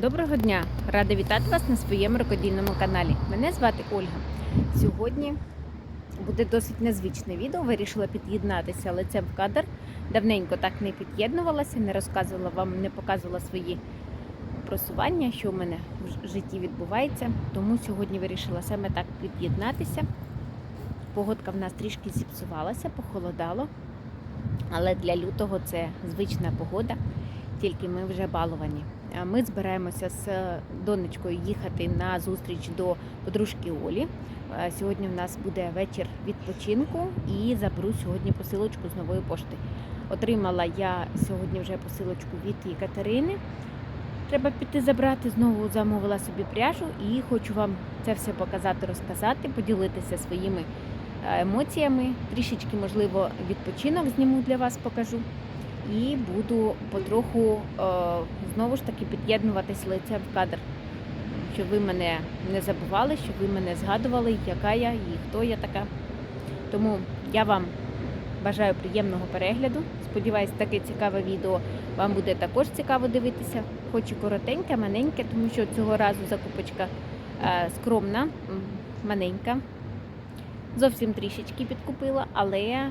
Доброго дня! Рада вітати вас на своєму рукодільному каналі. Мене звати Ольга. Сьогодні буде досить незвичне відео. Вирішила під'єднатися лицем в кадр. Давненько так не під'єднувалася, не розказувала вам, не показувала свої просування, що в мене в житті відбувається. Тому сьогодні вирішила саме так під'єднатися. Погодка в нас трішки зіпсувалася, похолодало. Але для лютого це звична погода, тільки ми вже баловані. Ми збираємося з донечкою їхати на зустріч до подружки Олі. Е, Сьогодні в нас буде вечір відпочинку і заберу сьогодні посилочку з нової пошти. Отримала я сьогодні вже посилочку від Катерини. Треба піти забрати. Знову замовила собі пряжу і хочу вам це все показати, розказати, поділитися своїми е, емоціями. Трішечки, можливо, відпочинок зніму для вас покажу. І буду потроху е, знову ж таки під'єднуватись лицем в кадр, щоб ви мене не забували, щоб ви мене згадували, яка я і хто я така. Тому я вам бажаю приємного перегляду. Сподіваюсь, таке цікаве відео вам буде також цікаво дивитися. Хоч і коротеньке, маленьке, тому що цього разу закупочка е, скромна, маленька. Зовсім трішечки підкупила, але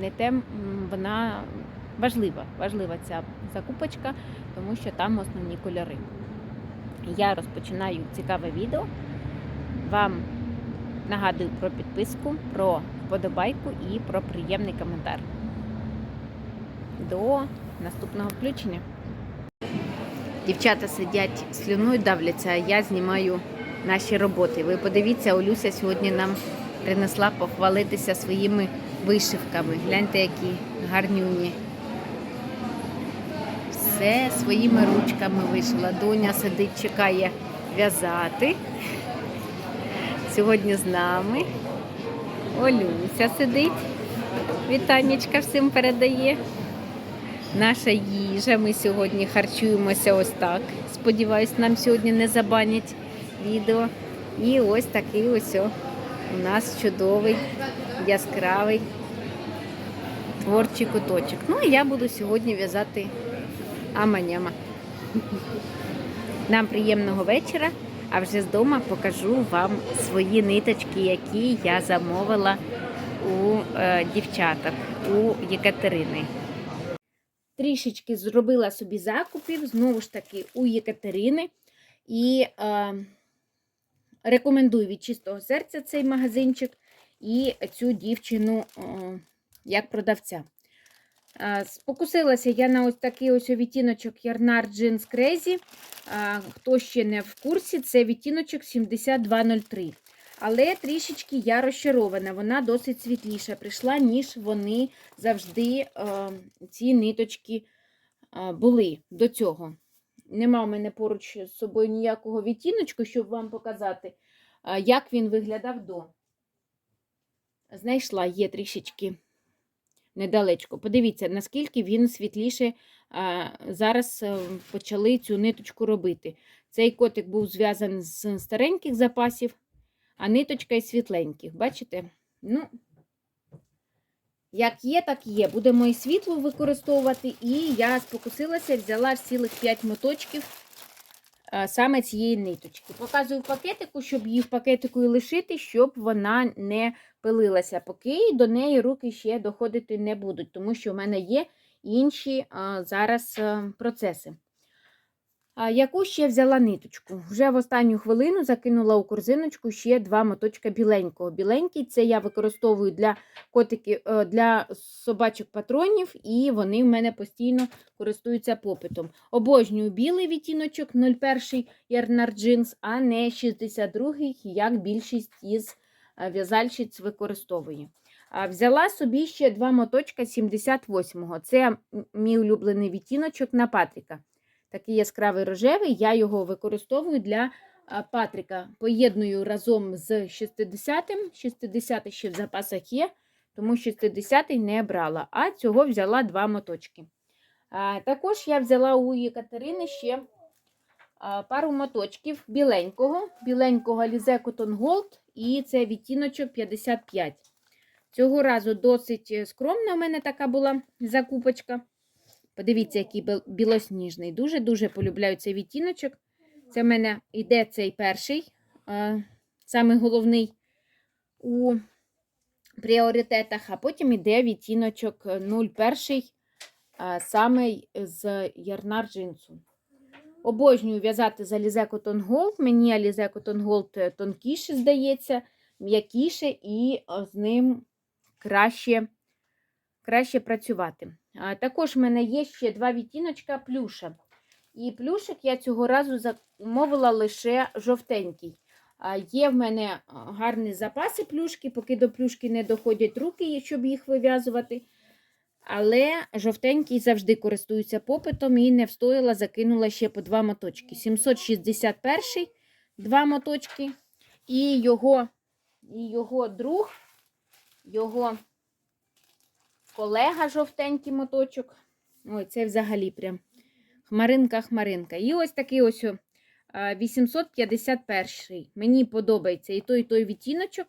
не те вона важлива, важлива ця закупочка, тому що там основні кольори. Я розпочинаю цікаве відео. Вам нагадую про підписку, про вподобайку і про приємний коментар. До наступного включення. Дівчата сидять слюною давляться, а я знімаю наші роботи. Ви подивіться, Олюся сьогодні нам принесла похвалитися своїми вишивками. Гляньте, які гарнюні. Все своїми ручками вишила. Доня сидить, чекає в'язати. Сьогодні з нами. Олюся сидить. Вітаннячка всім передає. Наша їжа. Ми сьогодні харчуємося ось так. Сподіваюсь, нам сьогодні не забанять відео. І ось такий ось у нас чудовий, яскравий творчий куточок. Ну і я буду сьогодні в'язати аманяма. Нам приємного вечора, а вже з дому покажу вам свої ниточки, які я замовила у е, дівчаток, у Єкатерини. Трішечки зробила собі закупів, знову ж таки, у Єкатерини. І е, рекомендую від чистого серця цей магазинчик і цю дівчину е, як продавця. Е, Спокусилася я на ось такий ось відтіночок Ярнар Crazy. Е, Хто ще не в курсі, це відтіночок 7203. Але трішечки я розчарована, вона досить світліша прийшла, ніж вони завжди е, ці ниточки були до цього. Нема в мене поруч з собою ніякого відтіночку, щоб вам показати, як він виглядав до. Знайшла, є трішечки недалечко. Подивіться, наскільки він світліше зараз е, почали цю ниточку робити. Цей котик був зв'язаний з стареньких запасів, а ниточка із світленьких. Бачите? Ну, як є, так є. Будемо і світло використовувати. І я спокусилася, взяла цілих 5 моточків саме цієї ниточки. Показую в пакетику, щоб її в пакетику і лишити, щоб вона не пилилася, поки до неї руки ще доходити не будуть, тому що в мене є інші а, зараз а, процеси. Яку ще взяла ниточку? Вже в останню хвилину закинула у корзиночку ще два моточка біленького. Біленький це я використовую для котиків, е, для собачок патронів, і вони в мене постійно користуються попитом. Обожнюю білий відтіночок 01 Ярнар Джинс, а не 62-й, як більшість із е, в'язальщиць використовує. Взяла собі ще два моточка 78-го. Це мій улюблений відтіночок на Патріка. Такий яскравий рожевий, я його використовую для Патріка. Поєдную разом з 60-м. 60-й ще в запасах є, тому 60-й не брала, а цього взяла два моточки. Також я взяла у Єкатерини ще пару моточків біленького, біленького Alize Cotton Gold, і це відтіночок 55. Цього разу досить е, скромна у мене така була закупочка. Подивіться, який білосніжний. Дуже-дуже полюбляю цей відтіночок. Це в мене йде цей перший, е, самий головний у пріоритетах, а потім йде відтіночок 01, е, саме з ярнар джинсу. Обожнюю в'язати з Alize Cotton Gold. Мені Alize Cotton Gold тонкіше, здається, м'якіше і е, з ним краще, краще працювати. Також в мене є ще два відтіночка плюша. І плюшик я цього разу замовила лише жовтенький. Є в мене гарні запаси плюшки, поки до плюшки не доходять руки, щоб їх вив'язувати. Але жовтенький завжди користуються попитом і не встояла, закинула ще по два моточки. 761 два моточки. І його, і його друг, його колега жовтенький моточок. Ой, це взагалі прям хмаринка-хмаринка. І ось такий ось о, 851. Мені подобається і той, і той відтіночок.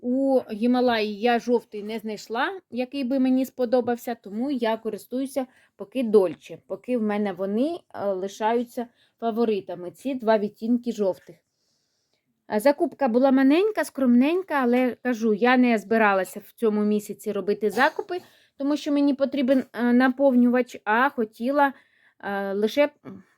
У Гімалаї я жовтий не знайшла, який би мені сподобався, тому я користуюся поки дольче, поки в мене вони е, лишаються фаворитами. Ці два відтінки жовтих. Закупка була маленька, скромненька, але кажу, я не збиралася в цьому місяці робити закупи, тому що мені потрібен е, наповнювач, а хотіла е, лише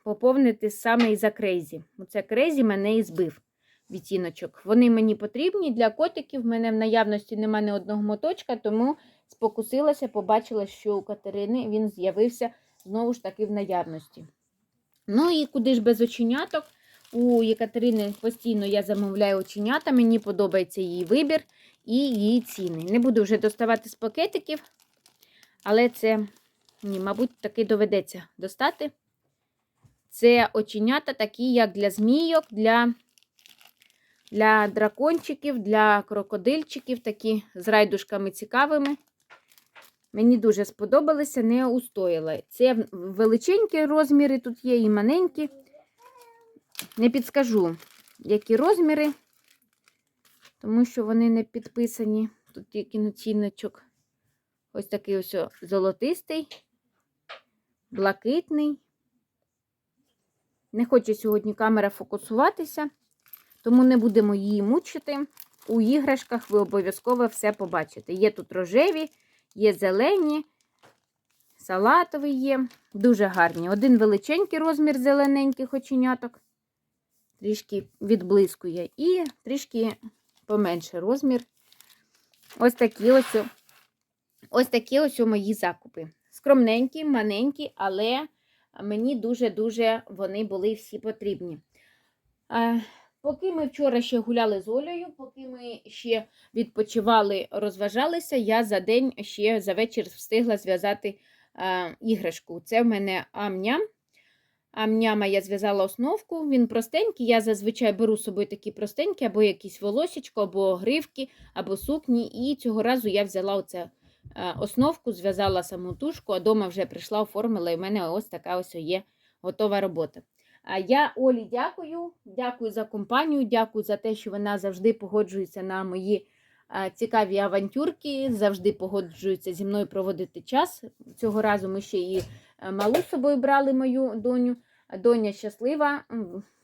поповнити саме із-за крейзі. Оце крейзі мене і збив відтіночок. Вони мені потрібні для котиків. В мене в наявності немає ні одного моточка, тому спокусилася, побачила, що у Катерини він з'явився знову ж таки в наявності. Ну і куди ж без оченяток? У Єкатерини постійно я замовляю оченята, мені подобається її вибір і її ціни. Не буду вже доставати з пакетиків, але це, ні, мабуть, таки доведеться достати. Це оченята такі, як для змійок, для для дракончиків, для крокодильчиків, такі з райдушками цікавими. Мені дуже сподобалися, не устояла. Це величенькі розміри, тут є і маленькі. Не підскажу, які розміри, тому що вони не підписані. Тут тільки націночок. Ось такий ось золотистий, блакитний. Не хоче сьогодні камера фокусуватися. Тому не будемо її мучити. У іграшках ви обов'язково все побачите. Є тут рожеві, є зелені, салатовий є. Дуже гарні. Один величенький розмір зелененьких оченяток. Трішки відблискує. І трішки поменше розмір. Ось такі ось ось такі ось мої закупи. Скромненькі, маленькі, але мені дуже-дуже вони були всі потрібні. Поки ми вчора ще гуляли з Олею, поки ми ще відпочивали, розважалися, я за день ще за вечір встигла зв'язати е, іграшку. Це в мене амням. Амняма я зв'язала основку, він простенький. Я зазвичай беру з собою такі простенькі, або якісь волосічко, або гривки, або сукні. І цього разу я взяла оце е, основку, зв'язала саму тушку, а вдома вже прийшла, оформила, і в мене ось така ось є готова робота. А я Олі дякую. Дякую за компанію, дякую за те, що вона завжди погоджується на мої цікаві авантюрки, завжди погоджується зі мною проводити час. Цього разу ми ще і малу з собою брали мою доню. Доня щаслива,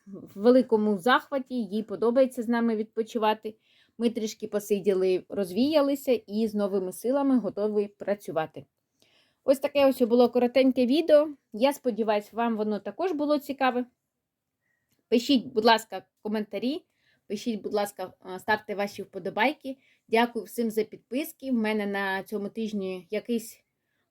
в великому захваті, їй подобається з нами відпочивати. Ми трішки посиділи, розвіялися і з новими силами готові працювати. Ось таке ось було коротеньке відео. Я сподіваюся, вам воно також було цікаве. Пишіть, будь ласка, коментарі. Пишіть, будь ласка, ставте ваші вподобайки. Дякую всім за підписки. У мене на цьому тижні якийсь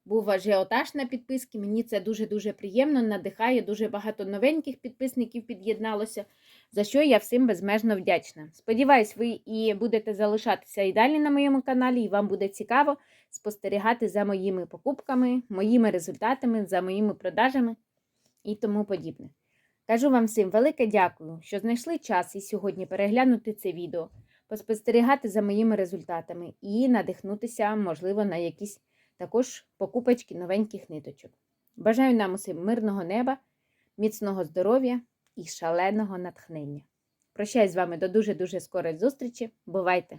був ажіотаж на підписки. Мені це дуже-дуже приємно, надихає. Дуже багато новеньких підписників під'єдналося, за що я всім безмежно вдячна. Сподіваюсь, ви і будете залишатися і далі на моєму каналі, і вам буде цікаво спостерігати за моїми покупками, моїми результатами, за моїми продажами і тому подібне. Кажу вам всім велике дякую, що знайшли час і сьогодні переглянути це відео, поспостерігати за моїми результатами і надихнутися, можливо, на якісь також покупочки новеньких ниточок. Бажаю нам усім мирного неба, міцного здоров'я і шаленого натхнення. Прощаюсь з вами до дуже-дуже скорої зустрічі. Бувайте!